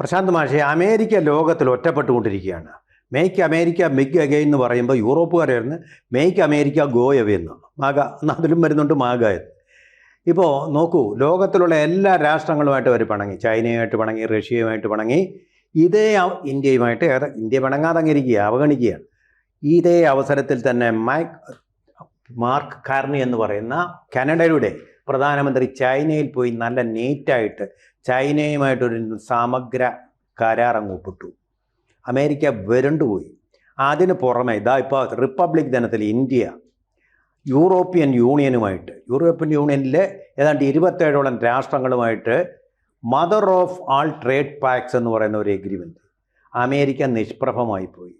പ്രശാന്ത് മാഷെ അമേരിക്ക ലോകത്തിൽ ഒറ്റപ്പെട്ടുകൊണ്ടിരിക്കുകയാണ്. മേക്ക് അമേരിക്ക മിഗ് അഗൈ എന്ന് പറയുമ്പോൾ യൂറോപ്പുകാരായിരുന്നു. മേക്ക് അമേരിക്ക ഗോ അവേ എന്ന് മാഗ അതിലും വരുന്നുണ്ട് മാഗ എന്ന്. ഇപ്പോൾ നോക്കൂ ലോകത്തിലുള്ള എല്ലാ രാഷ്ട്രങ്ങളുമായിട്ട് അവർ പണങ്ങി. ചൈനയുമായിട്ട് പണങ്ങി റഷ്യയുമായിട്ട് പണങ്ങി. ഇതേ ഇന്ത്യയുമായിട്ട് ഇന്ത്യ പണങ്ങാതങ്ങിരിക്കുക അവഗണിക്കുകയാണ്. ഇതേ അവസരത്തിൽ തന്നെ മൈക്ക് മാർക്ക് കാർണി എന്ന് പറയുന്ന കാനഡയുടെ പ്രധാനമന്ത്രി ചൈനയിൽ പോയി നല്ല നീറ്റായിട്ട് ചൈനയുമായിട്ടൊരു സമഗ്ര കരാർ ഒപ്പിട്ടു. അമേരിക്ക വരണ്ടുപോയി അതിന് പുറമെ ഇതാ ഇപ്പോൾ റിപ്പബ്ലിക് ദിനത്തിൽ ഇന്ത്യ യൂറോപ്യൻ യൂണിയനുമായിട്ട് യൂറോപ്യൻ യൂണിയനിലെ ഏതാണ്ട് ഇരുപത്തേഴോളം രാഷ്ട്രങ്ങളുമായിട്ട് mother of all trade pacts എന്ന് പറയുന്ന ഒരു എഗ്രിമെന്റ് അമേരിക്ക നിഷ്പ്രഭമായി പോയി.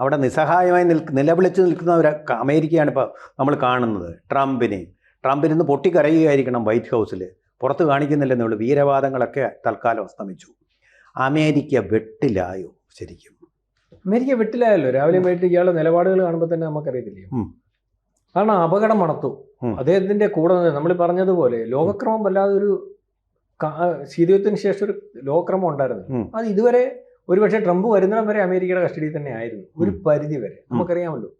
അവിടെ നിസ്സഹായമായി നിൽക്ക് നിലവിളിച്ച് നിൽക്കുന്ന ഒരു അമേരിക്കയാണ് ഇപ്പോൾ നമ്മൾ കാണുന്നത്. ട്രംപിനെ ട്രംപിനിന്ന് പൊട്ടിക്കരയുകയായിരിക്കണം വൈറ്റ് ഹൗസിൽ പുറത്ത് കാണിക്കുന്നില്ലെന്നേ ഉള്ളൂ. വീരവാദങ്ങളൊക്കെ തൽക്കാലം അസ്തമിച്ചു. അമേരിക്ക വെട്ടിലായോ ശരിക്കും? അമേരിക്ക വെട്ടിലായല്ലോ. രാവിലെ വൈകിട്ട് ഇയാളുടെ നിലപാടുകൾ കാണുമ്പോൾ തന്നെ നമുക്കറിയത്തില്ലേ. കാരണം അപകടം മണത്തു. ഉം. അദ്ദേഹത്തിന്റെ കൂടെ നമ്മൾ പറഞ്ഞതുപോലെ ലോകക്രമം വല്ലാതെ ഒരു ശീതയുദ്ധത്തിന് ശേഷം ഒരു ലോകക്രമം ഉണ്ടായിരുന്നു. അത് ഇതുവരെ ഒരുപക്ഷെ ട്രംപ് വരുന്നിടം വരെ അമേരിക്കയുടെ കസ്റ്റഡിയിൽ തന്നെ ആയിരുന്നു. ഒരു. പരിധി വരെ. നമുക്കറിയാമല്ലോ.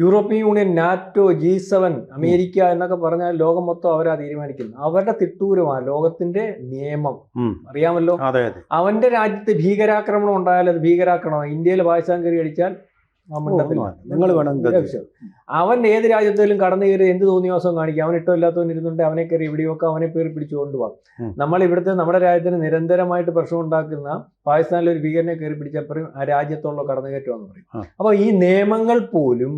European union NATO G seven America എന്നൊക്കെ പറഞ്ഞാൽ ലോകം മൊത്തം അവരാ തീരുമാനിക്കുന്നത്. അവരുടെ തിട്ടൂരമാണ് ലോകത്തിന്റെ നിയമം. അറിയാമല്ലോ? അവന്റെ രാജ്യത്ത് ഭീകരാക്രമണം ഉണ്ടായാൽ അത് ഭീകരാക്രമണം ഇന്ത്യയിൽ പാകിസ്ഥാൻ കയറി അടിച്ചാൽ. നിങ്ങൾ വേണം അവൻ ഏത് രാജ്യത്തേലും കടന്നു കയറി എന്ത് തോന്നിയാസം കാണിക്കും. അവൻ ഇഷ്ടമില്ലാത്തവൻ ഇരുന്നുണ്ട് അവനെ കയറി ഇവിടെയൊക്കെ അവനെ പേര് പിടിച്ചുകൊണ്ട് പോകാം നമ്മൾ ഇവിടുത്തെ നമ്മുടെ രാജ്യത്തിന് നിരന്തരമായിട്ട് പ്രശ്നം ഉണ്ടാക്കുന്ന പാകിസ്ഥാനിലെ ഒരു ഭീകരനെ കയറി പിടിച്ചപ്പോഴും ആ രാജ്യത്തുള്ള കടന്നുകയറ്റമെന്ന് പറയും. അപ്പോൾ അപ്പൊ ഈ നിയമങ്ങൾ പോലും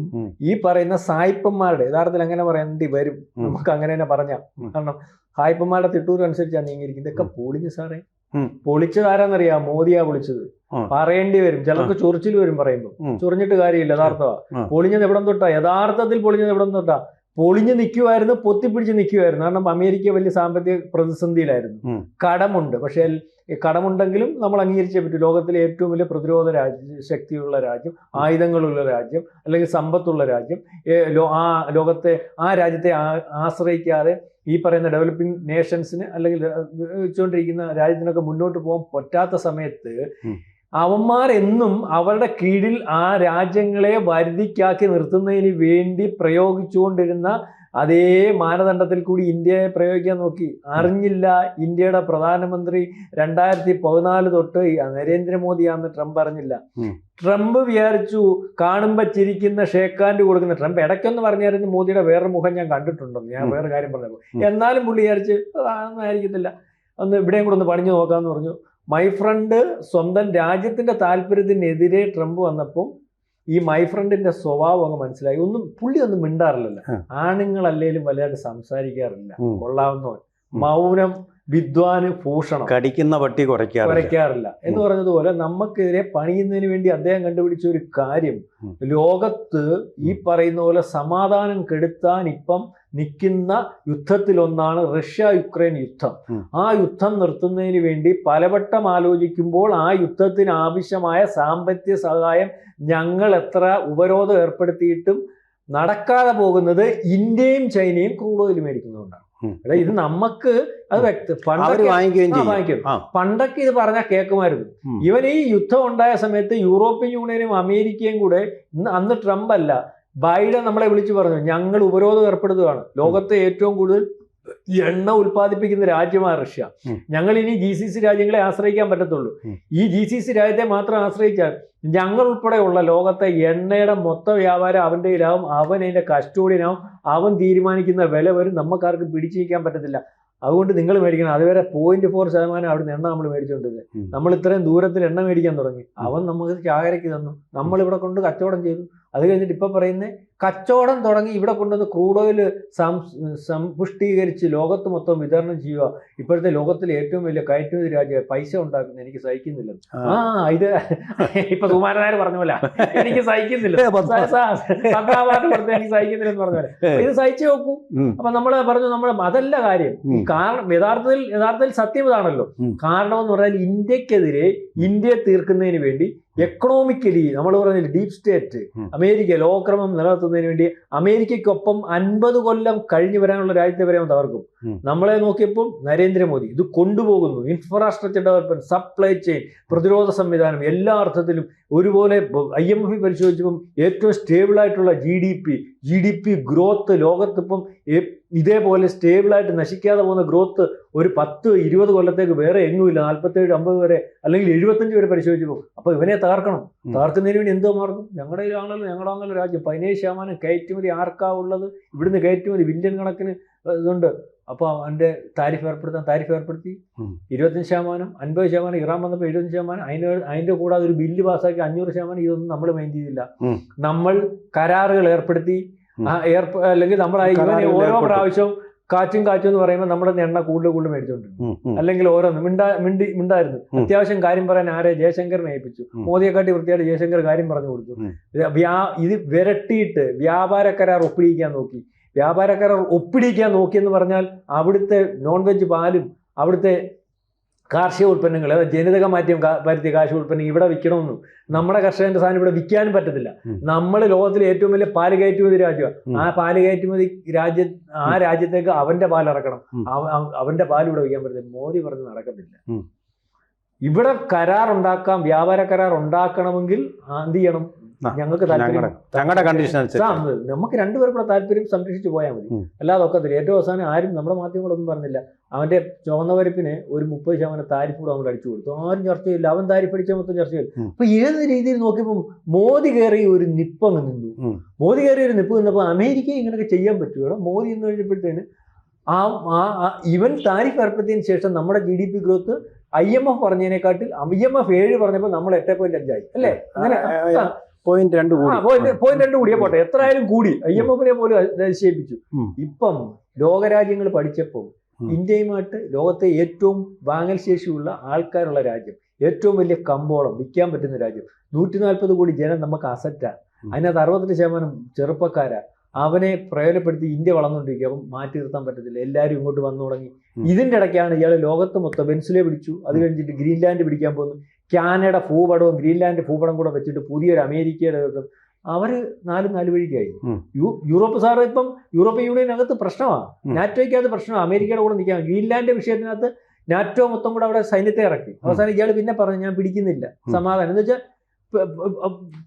ഈ പറയുന്ന സായിപ്പന്മാരുടെ യഥാർത്ഥത്തിൽ അങ്ങനെ പറയേണ്ടി വരും. നമുക്ക് അങ്ങനെ തന്നെ പറഞ്ഞാൽ കാരണം സായിപ്പന്മാരുടെ തിട്ടൂർ അനുസരിച്ചാണ് നീങ്ങിയിരിക്കുന്നത്. ഇതൊക്കെ പൊളിഞ്ഞു സാറേ. ഉം. പൊളിച്ചത് ആരാന്നറിയാം മോദിയാ പൊളിച്ചത്. പറയേണ്ടി വരും ചിലർക്ക് ചൊറിച്ചിൽ വരും പറയുമ്പോൾ. ചൊറിഞ്ഞിട്ട് കാര്യമില്ല യഥാർത്ഥമാ. പൊളിഞ്ഞത് എവിടം തൊട്ടാ യഥാർത്ഥത്തിൽ പൊളിഞ്ഞത് എവിടം തൊട്ടാ പൊളിഞ്ഞ് നിൽക്കുമായിരുന്നു പൊത്തിപ്പിടിച്ച് നിൽക്കുമായിരുന്നു കാരണം അമേരിക്ക വലിയ സാമ്പത്തിക പ്രതിസന്ധിയിലായിരുന്നു. കടമുണ്ട്. പക്ഷേ കടമുണ്ടെങ്കിലും നമ്മൾ അംഗീകരിച്ചേ പറ്റൂ. ലോകത്തിലെ ഏറ്റവും വലിയ പ്രതിരോധ രാജ്യ ശക്തിയുള്ള രാജ്യം ആയുധങ്ങളുള്ള രാജ്യം അല്ലെങ്കിൽ സമ്പത്തുള്ള രാജ്യം ആ ലോകത്തെ ആ രാജ്യത്തെ ആശ്രയിക്കാതെ ഈ പറയുന്ന ഡെവലപ്പിംഗ് നേഷൻസിന് അല്ലെങ്കിൽ വെച്ചുകൊണ്ടിരിക്കുന്ന രാജ്യത്തിനൊക്കെ മുന്നോട്ട് പോകാൻ പറ്റാത്ത സമയത്ത് എന്നും അവരുടെ കീഴിൽ ആ രാജ്യങ്ങളെ വരുതിക്കാക്കി നിർത്തുന്നതിന് വേണ്ടി പ്രയോഗിച്ചുകൊണ്ടിരുന്ന അതേ മാനദണ്ഡത്തിൽ കൂടി ഇന്ത്യയെ പ്രയോഗിക്കാൻ നോക്കി. അറിഞ്ഞില്ല ഇന്ത്യയുടെ പ്രധാനമന്ത്രി രണ്ടായിരത്തി പതിനാല് തൊട്ട് നരേന്ദ്രമോദിയാന്ന് നരേന്ദ്രമോദിയാണെന്ന് ട്രംപ് അറിഞ്ഞില്ല. ട്രംപ് വിചാരിച്ചു കാണുമ്പോൾ ചിരിക്കുന്ന ഷേക്കാൻഡ് കൊടുക്കുന്ന ട്രംപ് ഇടയ്ക്കൊന്ന് പറഞ്ഞായിരുന്നു മോദിയുടെ വേറെ മുഖം ഞാൻ കണ്ടിട്ടുണ്ടെന്ന്. ഞാൻ വേറെ കാര്യം പറഞ്ഞു എന്നാലും പുള്ളി വിചാരിച്ച് "ആ, ഒന്നും ആയിരിക്കത്തില്ല. ഒന്ന് ഇവിടെയും കൂടെ ഒന്ന് പണിഞ്ഞു നോക്കാമെന്ന് പറഞ്ഞു. മൈ ഫ്രണ്ട് സ്വന്തം രാജ്യത്തിന്റെ താല്പര്യത്തിനെതിരെ ട്രംപ് വന്നപ്പോൾ ഈ മൈ ഫ്രണ്ടിന്റെ സ്വഭാവം അങ്ങ് മനസ്സിലായി. ഒന്നും പുള്ളി ഒന്നും മിണ്ടാറില്ലല്ലോ. ആണുങ്ങളല്ലേലും വലുതായിട്ട് സംസാരിക്കാറില്ല. കൊള്ളാവുന്ന കൊള്ളാവുന്നവൻ. മൗനം വിദ്വാന് ഭൂഷണം കടിക്കുന്ന പട്ടി കുറയ്ക്കാറില്ല. എന്ന് പറഞ്ഞതുപോലെ നമുക്കെതിരെ പണിയുന്നതിന് വേണ്ടി അദ്ദേഹം കണ്ടുപിടിച്ച ഒരു കാര്യം. ലോകത്ത് ഈ പറയുന്ന പോലെ സമാധാനം കെടുത്താൻ ഇപ്പം നിൽക്കുന്ന യുദ്ധത്തിലൊന്നാണ് റഷ്യ യുക്രൈൻ യുദ്ധം ആ യുദ്ധം നിർത്തുന്നതിന് വേണ്ടി പലവട്ടം ആലോചിക്കുമ്പോൾ ആ യുദ്ധത്തിന് ആവശ്യമായ സാമ്പത്തിക സഹായം ഞങ്ങൾ എത്ര ഉപരോധം ഏർപ്പെടുത്തിയിട്ടും നടക്കാതെ പോകുന്നത് ഇന്ത്യയും ചൈനയും ക്രൂഡ് ഓയിൽ മേടിക്കുന്നതുകൊണ്ടാണ് ഇത് നമുക്ക് അത് വ്യക്ത വാങ്ങിക്കും. പണ്ടൊക്കെ ഇത് പറഞ്ഞാൽ കേൾക്കുമായിരുന്നു. ഇവൻ ഈ യുദ്ധം ഉണ്ടായ സമയത്ത് യൂറോപ്യൻ യൂണിയനും അമേരിക്കയും കൂടെ അന്ന് ട്രംപ് അല്ല. ബൈഡൻ നമ്മളെ വിളിച്ചു പറഞ്ഞു ഞങ്ങൾ ഉപരോധം ഏർപ്പെടുത്തുകയാണ്. ലോകത്തെ ഏറ്റവും കൂടുതൽ എണ്ണ ഉൽപ്പാദിപ്പിക്കുന്ന രാജ്യമാണ് റഷ്യ. ഞങ്ങൾ ഇനി ജി സി സി രാജ്യങ്ങളെ ആശ്രയിക്കാൻ പറ്റത്തുള്ളൂ. ഈ ജി സി സി രാജ്യത്തെ മാത്രം ആശ്രയിച്ചാൽ ഞങ്ങൾ ഉൾപ്പെടെയുള്ള ലോകത്തെ എണ്ണയുടെ മൊത്ത വ്യാപാരം അവന്റെ കയ്യിലാവും അവൻ അതിന്റെ കസ്റ്റോഡിയനാവും അവൻ തീരുമാനിക്കുന്ന വില വരും. നമുക്കാർക്കും പിടിച്ചു നിൽക്കാൻ പറ്റത്തില്ല. അതുകൊണ്ട് നിങ്ങൾ മേടിക്കണം. അതുവരെ പോയിന്റ് ഫോർ ശതമാനം അവിടുന്ന് എണ്ണ നമ്മൾ മേടിച്ചുകൊണ്ടിരുന്നത്. നമ്മൾ ഇത്രയും ദൂരത്തിൽ എണ്ണ മേടിക്കാൻ തുടങ്ങി. അവൻ നമുക്ക് ചാകരയ്ക്ക് തന്നു. നമ്മൾ ഇവിടെ കൊണ്ട് കച്ചവടം ചെയ്തു. അത് കഴിഞ്ഞിട്ട് ഇപ്പോൾ പറയുന്നത് കച്ചവടം തുടങ്ങി ഇവിടെ കൊണ്ടുവന്ന് ക്രൂഡ് ഓയിൽ സം സമ്പുഷ്ടീകരിച്ച് ലോകത്ത് മൊത്തം വിതരണം ചെയ്യുക. ഇപ്പോഴത്തെ ലോകത്തിലെ ഏറ്റവും വലിയ കയറ്റുമതി രാജ്യ പൈസ ഉണ്ടാക്കുന്ന എനിക്ക് സഹിക്കുന്നില്ല. ആ. ഇത് ഇപ്പൊ സുമാരനായർ പറഞ്ഞ പോലെ എനിക്ക് സഹിക്കുന്നില്ല. കൊടുത്ത് എനിക്ക് സഹിക്കുന്നില്ലെന്ന് പറഞ്ഞ പോലെ. ഇത് സഹിച്ചു നോക്കൂ. അപ്പൊ നമ്മൾ പറഞ്ഞു നമ്മൾ അതല്ല കാര്യം. കാരണം യഥാർത്ഥത്തിൽ യഥാർത്ഥത്തിൽ സത്യം ഇതാണല്ലോ. കാരണം എന്ന് പറഞ്ഞാൽ ഇന്ത്യക്കെതിരെ ഇന്ത്യയെ തീർക്കുന്നതിന് വേണ്ടി എക്കണോമിക്കലി നമ്മൾ പറഞ്ഞില്ല ഡീപ് സ്റ്റേറ്റ്. അമേരിക്ക ലോകക്രമം നിലനിർത്തുന്നതിന് വേണ്ടി അമേരിക്കയ്ക്കൊപ്പം അൻപത് കൊല്ലം കഴിഞ്ഞു വരാനുള്ള രാജ്യത്തെ വരെ തകർക്കും. നമ്മളെ നോക്കിയപ്പോൾ നരേന്ദ്രമോദി ഇത് കൊണ്ടുപോകുന്നു ഇൻഫ്രാസ്ട്രക്ചർ ഡെവലപ്മെന്റ് സപ്ലൈ ചെയിൻ പ്രതിരോധ സംവിധാനം എല്ലാ അർത്ഥത്തിലും ഒരുപോലെ ഐ എം എഫ് പരിശോധിച്ചപ്പം ഏറ്റവും സ്റ്റേബിൾ ആയിട്ടുള്ള G D P G D P growth ലോകത്തിപ്പം ഇതേപോലെ സ്റ്റേബിളായിട്ട് നശിക്കാതെ പോകുന്ന ഗ്രോത്ത് ഒരു പത്ത് ഇരുപത് കൊല്ലത്തേക്ക് വേറെ എങ്ങുമില്ല നാൽപ്പത്തേഴ് അമ്പത് വരെ അല്ലെങ്കിൽ എഴുപത്തഞ്ച് വരെ പരിശോധിച്ചപ്പോൾ അപ്പോൾ ഇവനെ തകർക്കണം. താർക്കുന്നതിന് തകർക്കുന്നതിന് വേണ്ടി എന്തോ മാർഗം? ഞങ്ങളുടെ ആണല്ലോ ഞങ്ങളാണല്ലോ രാജ്യം. പതിനേഴ് ശതമാനം കയറ്റുമതി ആർക്കാ ഉള്ളത്? ഇവിടുന്ന് കയറ്റുമതി ബില്യൺ കണക്കിന് ഇതുണ്ട്. അപ്പോൾ അവന്റെ താരിഫ് ഏർപ്പെടുത്താൻ താരിഫ് ഏർപ്പെടുത്തി. ഇരുപത്തഞ്ച് ശതമാനം അൻപത് ശതമാനം ഇറാൻ വന്നപ്പോൾ എഴുപത്തഞ്ച് ശതമാനം. അതിന് അതിന്റെ കൂടാതെ ഒരു ബില്ല് പാസ്സാക്കി അഞ്ഞൂറ് ശതമാനം ഇതൊന്നും നമ്മൾ മെയിൻ ചെയ്തില്ല. നമ്മൾ കരാറുകൾ ഏർപ്പെടുത്തി. ആ എയർ അല്ലെങ്കിൽ നമ്മൾ ഓരോ. പ്രാവശ്യവും കാറ്റും കാറ്റും എന്ന് പറയുമ്പോൾ നമ്മുടെ എണ്ണ കൂടുതൽ കൂടുതൽ മേടിച്ചോണ്ടിരുന്നു. അല്ലെങ്കിൽ ഓരോന്ന് മിണ്ടാ മിണ്ടി മിണ്ടായിരുന്നു. അത്യാവശ്യം കാര്യം പറയാൻ ആരെ? ജയശങ്കറിനെ ഏൽപ്പിച്ചു. മോദിയെ മോദിയെക്കാട്ടി വൃത്തിയായിട്ട് ജയശങ്കർ കാര്യം പറഞ്ഞു കൊടുത്തു. ഇത് വിരട്ടിയിട്ട് വ്യാപാര കരാർ ഒപ്പിടിക്കാൻ നോക്കി. വ്യാപാര കരാർ ഒപ്പിടിക്കാൻ നോക്കിയെന്ന് പറഞ്ഞാൽ അവിടുത്തെ നോൺ വെജ് പാലും അവിടുത്തെ കാർഷിക ഉൽപ്പന്നങ്ങൾ അതായത് ജനിതക മാറ്റം വരുത്തിയ കാർഷിക ഉൽപ്പന്നം ഇവിടെ വിൽക്കണമെന്നും നമ്മുടെ കർഷകന്റെ സാധനം ഇവിടെ വിൽക്കാനും പറ്റത്തില്ല. നമ്മൾ ലോകത്തിലെ ഏറ്റവും വലിയ പാൽ കയറ്റുമതി രാജ്യമാണ്. ആ പാൽ കയറ്റുമതി രാജ്യ ആ രാജ്യത്തേക്ക് അവന്റെ പാൽ ഇറക്കണം. അവന്റെ പാൽ ഇവിടെ വിൽക്കാൻ പറ്റില്ല മോദി പറഞ്ഞ് നടക്കത്തില്ല. ഇവിടെ കരാർ ഉണ്ടാക്കാം വ്യാപാര കരാർ ഉണ്ടാക്കണമെങ്കിൽ എന്ത് ചെയ്യണം? ഞങ്ങൾക്ക് താല്പര്യം ഞങ്ങളുടെ കണ്ടീഷൻ നമുക്ക് രണ്ടുപേരും കൂടെ താല്പര്യം സംരക്ഷിച്ചു പോയാൽ മതി. അല്ലാതെ ഒക്കത്തില്ല ഏറ്റവും അവസാനം ആരും നമ്മുടെ മാധ്യമങ്ങളൊന്നും പറഞ്ഞില്ല. അവന്റെ ചുവന്ന വരപ്പിന് ഒരു മുപ്പത് ശതമാനം താരിഫ് കൂടെ നമ്മൾ അടിച്ചു കൊടുത്തു. ആരും ചർച്ചയില്ല അവൻ താരിഫ് അടിച്ച മൊത്തം ചർച്ചയില്ല. അപ്പൊ ഏത് രീതിയിൽ നോക്കിയപ്പോൾ മോദി കയറി ഒരു നിപ്പ് അങ്ങ് നിന്നു. മോദി കയറി ഒരു നിപ്പ് നിന്നപ്പോൾ അമേരിക്ക ഇങ്ങനെയൊക്കെ ചെയ്യാൻ പറ്റുകയുള്ളൂ മോദി എന്ന് കഴിഞ്ഞപ്പോഴത്തേന് ആ ഇവൻ താരിഫ് ഏർപ്പെടുത്തിയതിന് ശേഷം നമ്മുടെ G D P growth I M F പറഞ്ഞതിനെക്കാട്ടിൽ I M F ഏഴ് പറഞ്ഞപ്പോൾ നമ്മൾ എട്ട് പോയിന്റ് അഞ്ചായി. അല്ലേ? അങ്ങനെ പോയിന്റ് രണ്ട് കൂടി. പോയിന്റ് രണ്ട് കൂടിയേ പോട്ടെ. എത്രയായാലും കൂടി. ഐ എം എഫിനെ പോലും ഉം. ഇപ്പം ലോകരാജ്യങ്ങൾ പഠിച്ചപ്പോൾ ഇന്ത്യയുമായിട്ട് ലോകത്തെ ഏറ്റവും വാങ്ങൽ ശേഷിയുള്ള ആൾക്കാരുള്ള രാജ്യം ഏറ്റവും വലിയ കമ്പോളം വിൽക്കാൻ പറ്റുന്ന രാജ്യം നൂറ്റി നാൽപ്പത് കോടി ജനം നമുക്ക് അസറ്റാണ്. അതിനകത്ത് അറുപത്തെട്ട് ശതമാനം ചെറുപ്പക്കാരാ. അവനെ പ്രയോജനപ്പെടുത്തി ഇന്ത്യ വളർന്നുകൊണ്ടിരിക്കുക. അപ്പം മാറ്റി നിർത്താൻ പറ്റത്തില്ല. എല്ലാവരും ഇങ്ങോട്ട് വന്നു തുടങ്ങി. ഇതിന്റെ ഇതിന്റെ ഇടയ്ക്കാണ് ഇയാൾ ലോകത്ത് മൊത്തം പെൻസിലെ പിടിച്ചു. അത് കഴിഞ്ഞിട്ട് ഗ്രീൻലാൻഡ് പിടിക്കാൻ പോകുന്നു കാനഡ ഭൂപടവും ഗ്രീൻലാൻഡ് ഭൂപടം കൂടെ വെച്ചിട്ട് പുതിയൊരു അമേരിക്കയുടെ അവർ നാല് നാല് വഴിക്കായി. യൂറോപ്പ് സാർ ഇപ്പം യൂറോപ്യൻ യൂണിയനകത്ത് പ്രശ്നമാണ്. നാറ്റോയ്ക്കകത്ത് പ്രശ്നമാണ് അമേരിക്കയുടെ കൂടെ നിൽക്കാൻ. ഗ്രീൻലാൻഡ് വിഷയത്തിനകത്ത് നാറ്റോ മൊത്തം കൂടെ അവിടെ സൈന്യത്തെ ഇറക്കി. അവസാനം ഇയാൾ പിന്നെ പറഞ്ഞു ഞാൻ പിടിക്കുന്നില്ല. സമാധാനം. എന്ന് വെച്ചാൽ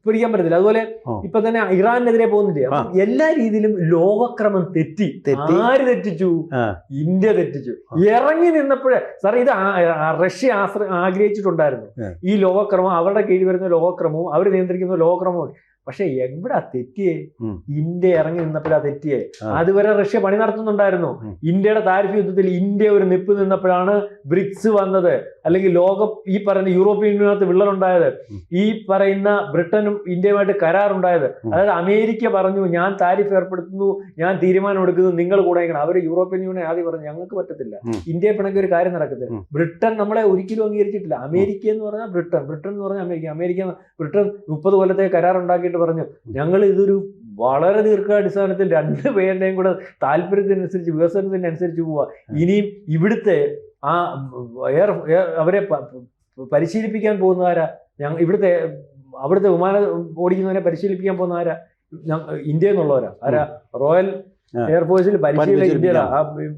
പിടിക്കാൻ പറ്റത്തില്ല. അതുപോലെ. ഇപ്പൊ തന്നെ ഇറാനെതിരെ പോകുന്നില്ലേ? എല്ലാ രീതിയിലും ലോകക്രമം തെറ്റി. ആര് തെറ്റിച്ചു? ഇന്ത്യ തെറ്റിച്ചു. ഇറങ്ങി നിന്നപ്പോഴേ സാർ ഇത് റഷ്യ ആശ്ര ആഗ്രഹിച്ചിട്ടുണ്ടായിരുന്നു. ഈ ലോകക്രമം അവരുടെ കീഴിൽ വരുന്ന ലോകക്രമവും അവർ നിയന്ത്രിക്കുന്ന ലോകക്രമവും. പക്ഷെ എവിടെ തെറ്റിയേ. ഇന്ത്യ ഇറങ്ങി നിന്നപ്പോഴാ തെറ്റിയേ. അതുവരെ റഷ്യ പണി നടത്തുന്നുണ്ടായിരുന്നു. ഇന്ത്യയുടെ താരിഫ് യുദ്ധത്തിൽ ഇന്ത്യ ഒരു നിപ്പ് നിന്നപ്പോഴാണ് ബ്രിക്സ് വന്നത്. അല്ലെങ്കിൽ ലോകം ഈ പറയുന്ന യൂറോപ്യൻ യൂണിയനകത്ത് വിള്ളലുണ്ടായത് ഈ പറയുന്ന ബ്രിട്ടനും ഇന്ത്യയുമായിട്ട് കരാറുണ്ടായത്. അതായത് അമേരിക്ക പറഞ്ഞു ഞാൻ താരിഫ് ഏർപ്പെടുത്തുന്നു ഞാൻ തീരുമാനം എടുക്കുന്നു നിങ്ങൾ കൂടെ അവർ യൂറോപ്യൻ യൂണിയൻ ആദ്യം പറഞ്ഞു ഞങ്ങൾക്ക് പറ്റത്തില്ല. ഇന്ത്യ പിണക്കി ഒരു കാര്യം നടക്കത്തില്ല. ബ്രിട്ടൻ നമ്മളെ ഒരിക്കലും അംഗീകരിച്ചിട്ടില്ല. അമേരിക്ക എന്ന് പറഞ്ഞാൽ ബ്രിട്ടൻ ബ്രിട്ടൻ എന്ന് പറഞ്ഞാൽ അമേരിക്ക. അമേരിക്ക ബ്രിട്ടൻ മുപ്പത് കൊല്ലത്തെ കരാർ ഉണ്ടാക്കിയിട്ട് പറഞ്ഞു ഞങ്ങൾ ഇതൊരു വളരെ ദീർഘാടിസ്ഥാനത്തിൽ രണ്ട് പേരുടെയും കൂടെ താല്പര്യത്തിനനുസരിച്ച് വികസനത്തിനനുസരിച്ച് പോവുക ഇനിയും ഇവിടുത്തെ ആ എയർ അവരെ പരിശീലിപ്പിക്കാൻ പോകുന്നവരാ ഞങ്ങൾ ഇവിടുത്തെ അവിടുത്തെ വിമാനം ഓടിക്കുന്നവരെ പരിശീലിപ്പിക്കാൻ പോകുന്നവരാ ആരാ? എന്നുള്ളവരാ ഇന്ത്യയിൽ നിന്നുള്ളവരാ ആരാ? റോയൽ എയർഫോഴ്സിൽ പരിശീലനം. ഇന്ത്യയിലാ.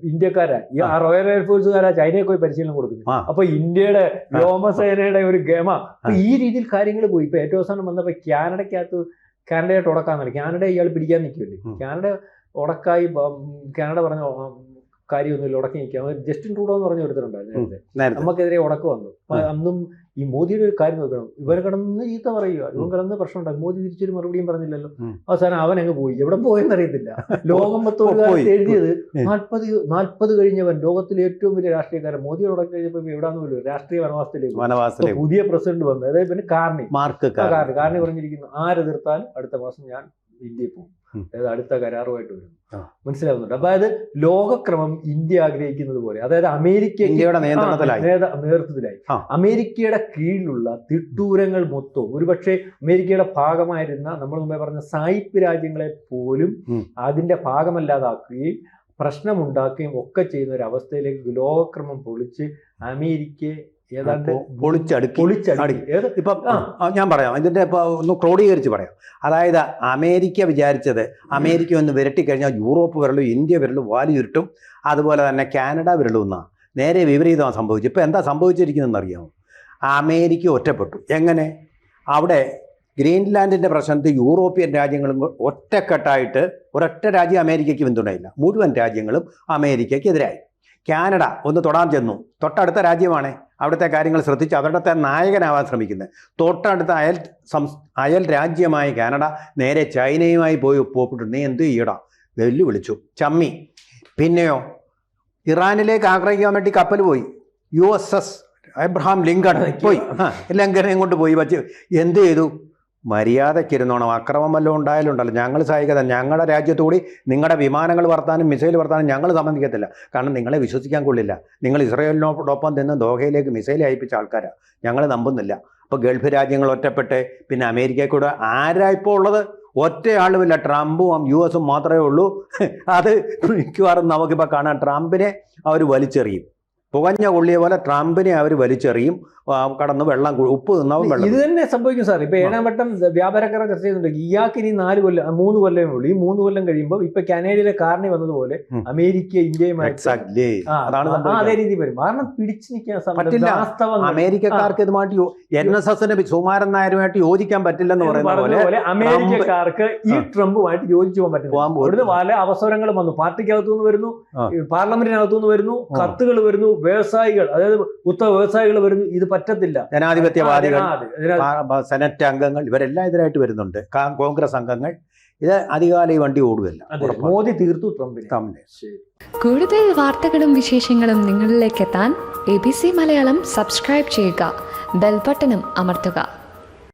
ഇന്ത്യക്കാരാ. ഈ ആ. റോയൽ എയർഫോഴ്സുകാരാ ചൈനയിൽ പോയി പരിശീലനം കൊടുക്കുന്നു. അപ്പൊ ഇന്ത്യയുടെ വ്യോമസേനയുടെ ഒരു ഗമ. അപ്പൊ ഈ രീതിയിൽ കാര്യങ്ങൾ പോയി. ഇപ്പൊ ഏറ്റവും അവസാനം വന്നപ്പോ കാനഡയ്ക്കകത്ത് കാനഡയായിട്ട് ഉടക്കാൻ കാനഡ ഇയാൾ പിടിക്കാൻ നിൽക്കുമല്ലേ കാനഡ ഉടക്കായി കാനഡ പറഞ്ഞ "ഓ, കാര്യമൊന്നുമില്ല ഉടക്കി നിൽക്കാം ജസ്റ്റിൻ ട്രൂഡോ എന്ന് പറഞ്ഞ ഒരുത്തരുണ്ടായിരുന്നു നമുക്കെതിരെ ഉടക്ക് വന്നു. അന്നും ഈ മോദിയുടെ ഒരു കാര്യം നോക്കണം. ഇവർ കിടന്ന് ചീത്ത പറയുക. ഇവൻ കിടന്ന് പ്രശ്നം മോദി തിരിച്ചൊരു മറുപടിയും പറഞ്ഞില്ലല്ലോ. അവസാനം അവൻ അങ്ങ് പോയി. എവിടെ പോയെന്ന് അറിയത്തില്ല ലോകം മൊത്തം എഴുതിയത്. നാൽപ്പത് നാൽപ്പത് കഴിഞ്ഞവൻ ലോകത്തിലെ ഏറ്റവും വലിയ രാഷ്ട്രീയക്കാരൻ. മോദിയുടെ ഉടക്കി കഴിഞ്ഞപ്പോൾ എവിടാന്ന് പോലും രാഷ്ട്രീയ വനവാസത്തിലേക്ക് പുതിയ പ്രസിഡന്റ് വന്നു അതായത് പിന്നെ കാർണി. Mark Carney. കാർണി പറഞ്ഞിരിക്കുന്നു ആരെതിർത്താലും അടുത്ത മാസം ഞാൻ ഇന്ത്യയിൽ പോകും അതായത് അടുത്ത കരാറുമായിട്ട് വരുന്നു. മനസ്സിലാവുന്നുണ്ട് അതായത് ലോകക്രമം ഇന്ത്യ ആഗ്രഹിക്കുന്നത് പോലെ അതായത് അമേരിക്ക നേതൃത്വത്തിലായി. അമേരിക്കയുടെ കീഴിലുള്ള തിട്ടൂരങ്ങൾ മൊത്തവും ഒരുപക്ഷെ അമേരിക്കയുടെ ഭാഗമായിരുന്ന നമ്മൾ മുമ്പേ പറഞ്ഞ സായിപ്പ് രാജ്യങ്ങളെ പോലും. അതിന്റെ ഭാഗമല്ലാതാക്കുകയും പ്രശ്നമുണ്ടാക്കുകയും ഒക്കെ ചെയ്യുന്ന ഒരു അവസ്ഥയിലേക്ക് ലോകക്രമം പൊളിച്ച് അമേരിക്കയെ ഏതാണ്ട് പൊളിച്ചടുക്കി. പൊളിച്ചടുക്കി. അടുക്കി. ഏത്? ഇപ്പം ഞാൻ പറയാം. ഇതിന്റെ ഇപ്പോൾ ഒന്ന് ക്രോഡീകരിച്ച് പറയാം. അതായത് അമേരിക്ക വിചാരിച്ചത് അമേരിക്ക ഒന്ന് വിരട്ടിക്കഴിഞ്ഞാൽ യൂറോപ്പ് വിരലും ഇന്ത്യ വിരലും വാലി ചുരുട്ടും അതുപോലെ തന്നെ കാനഡ വിരലും എന്നാണ് നേരെ വിപരീതമാണ് സംഭവിച്ചത് ഇപ്പോൾ എന്താ സംഭവിച്ചിരിക്കുന്നതെന്ന് അറിയാമോ? അമേരിക്ക ഒറ്റപ്പെട്ടു. എങ്ങനെ? അവിടെ ഗ്രീൻലാൻഡിന്റെ പ്രശ്നത്തിൽ യൂറോപ്യൻ രാജ്യങ്ങളും ഒറ്റക്കെട്ടായിട്ട് ഒരൊറ്റ രാജ്യം അമേരിക്കയ്ക്ക് പിന്തുണയില്ല. മുഴുവൻ രാജ്യങ്ങളും അമേരിക്കയ്ക്ക് എതിരായി കാനഡ ഒന്ന് തൊടാൻ ചെന്നു. തൊട്ടടുത്ത രാജ്യമാണ് അവിടുത്തെ കാര്യങ്ങൾ ശ്രദ്ധിച്ച് അവരുടെ നായകനാവാൻ ശ്രമിക്കുന്നത്. തൊട്ടടുത്ത അയൽ സംസ് അയൽ രാജ്യമായ കാനഡ നേരെ ചൈനയുമായി പോയി ഒപ്പിട്ടു നീ എന്ത് ചെയ്യടാ? വെല്ലുവിളിച്ചു. ചമ്മി. പിന്നെയോ? ഇറാനിലേക്ക് ആക്രമിക്കാൻ വേണ്ടി കപ്പൽ പോയി. U S S Abraham Lincoln പോയി. ലങ്കനെയും കൊണ്ട് പോയി. പക്ഷേ എന്ത് ചെയ്തു? മര്യാദയ്ക്കിരുന്നോണം. അക്രമം വല്ലതും ഉണ്ടായാലുണ്ടല്ലോ. ഞങ്ങൾ സഹായിക്കാതെ ഞങ്ങളുടെ രാജ്യത്തുകൂടി നിങ്ങളുടെ വിമാനങ്ങൾ വർത്താനും മിസൈൽ വർത്താനും ഞങ്ങൾ സംബന്ധിക്കത്തില്ല. കാരണം നിങ്ങളെ വിശ്വസിക്കാൻ കൊള്ളില്ല. നിങ്ങൾ ഇസ്രയേലിനോടൊപ്പം നിന്ന് ദോഹയിലേക്ക് മിസൈൽ അയപ്പിച്ച ആൾക്കാരാണ് ഞങ്ങൾ നമ്പുന്നില്ല. അപ്പോൾ ഗൾഫ് രാജ്യങ്ങൾ ഒറ്റപ്പെട്ട്. പിന്നെ അമേരിക്കയിൽ കൂടെ ആരാ ഇപ്പോൾ ഉള്ളത്? ഒറ്റയാളുമില്ല ട്രംപും യു എസും മാത്രമേ ഉള്ളൂ. അത് മിക്കവാറും നമുക്കിപ്പോൾ കാണാം. ട്രംപിനെ അവർ വലിച്ചെറിയും. പുകഞ്ഞ കൊള്ളിയ പോലെ ട്രംപിനെ അവർ വലിച്ചെറിയും കടന്ന് വെള്ളം ഉപ്പ് നിന്നാവും വെള്ളം ഇത് തന്നെ സംഭവിക്കും സാർ. ഇപ്പൊ ഏഴാം വട്ടം വ്യാപാരക്കാരൻ ചർച്ച ചെയ്യുന്നുണ്ട് ഇയാൾക്ക് ഇനി നാല് കൊല്ലം മൂന്ന് കൊല്ലമേ ഉള്ളൂ. ഈ മൂന്ന് കൊല്ലം കഴിയുമ്പോൾ ഇപ്പൊ കാനഡയിലെ കാരണി വന്നതുപോലെ. അമേരിക്ക അതേ രീതി വരും. കാരണം പിടിച്ചു നിൽക്കാൻ പറ്റില്ല. വാസ്തവങ്ങൾ അമേരിക്കക്കാർക്ക് ഇതുമായിട്ട് എൻ എസ് എസിന് സുമാരൻ നായരുമായിട്ട് യോജിക്കാൻ പറ്റില്ലെന്ന് പറയുന്നത് പറയുന്ന പോലെ പറഞ്ഞതുപോലെ അമേരിക്കക്കാർക്ക് ഈ. ട്രംപുമായിട്ട് യോജിച്ചു പോകാൻ പറ്റില്ല. അവിടുന്ന് പല അവസരങ്ങളും വന്നു. പാർട്ടിക്കകത്തുനിന്ന് വരുന്നു പാർലമെന്റിനകത്തു നിന്ന് പാർലമെന്റിനകത്തുനിന്ന് വരുന്നു കത്തുകൾ വരുന്നു വ്യവസായികൾ അതായത് ഉത്ത വ്യവസായികൾ വരുന്നു ഇത് പറ്റത്തില്ല. ജനാധിപത്യവാദികൾ സെനറ്റ് അംഗങ്ങൾ ഇവരെല്ലാം ഇതിനായിട്ട് വരുന്നുണ്ട്. കോൺഗ്രസ് അംഗങ്ങൾ ഇത് അധികാലം ഈ വണ്ടി ഓടുകയല്ല മോദി തീർത്തു ട്രംപിനെ. ശരി. കൂടുതൽ വാർത്തകളും വിശേഷങ്ങളും നിങ്ങളിലേക്ക് എത്താൻ A B C Malayalam subscribe ചെയ്യുക ബെൽബട്ടനും അമർത്തുക.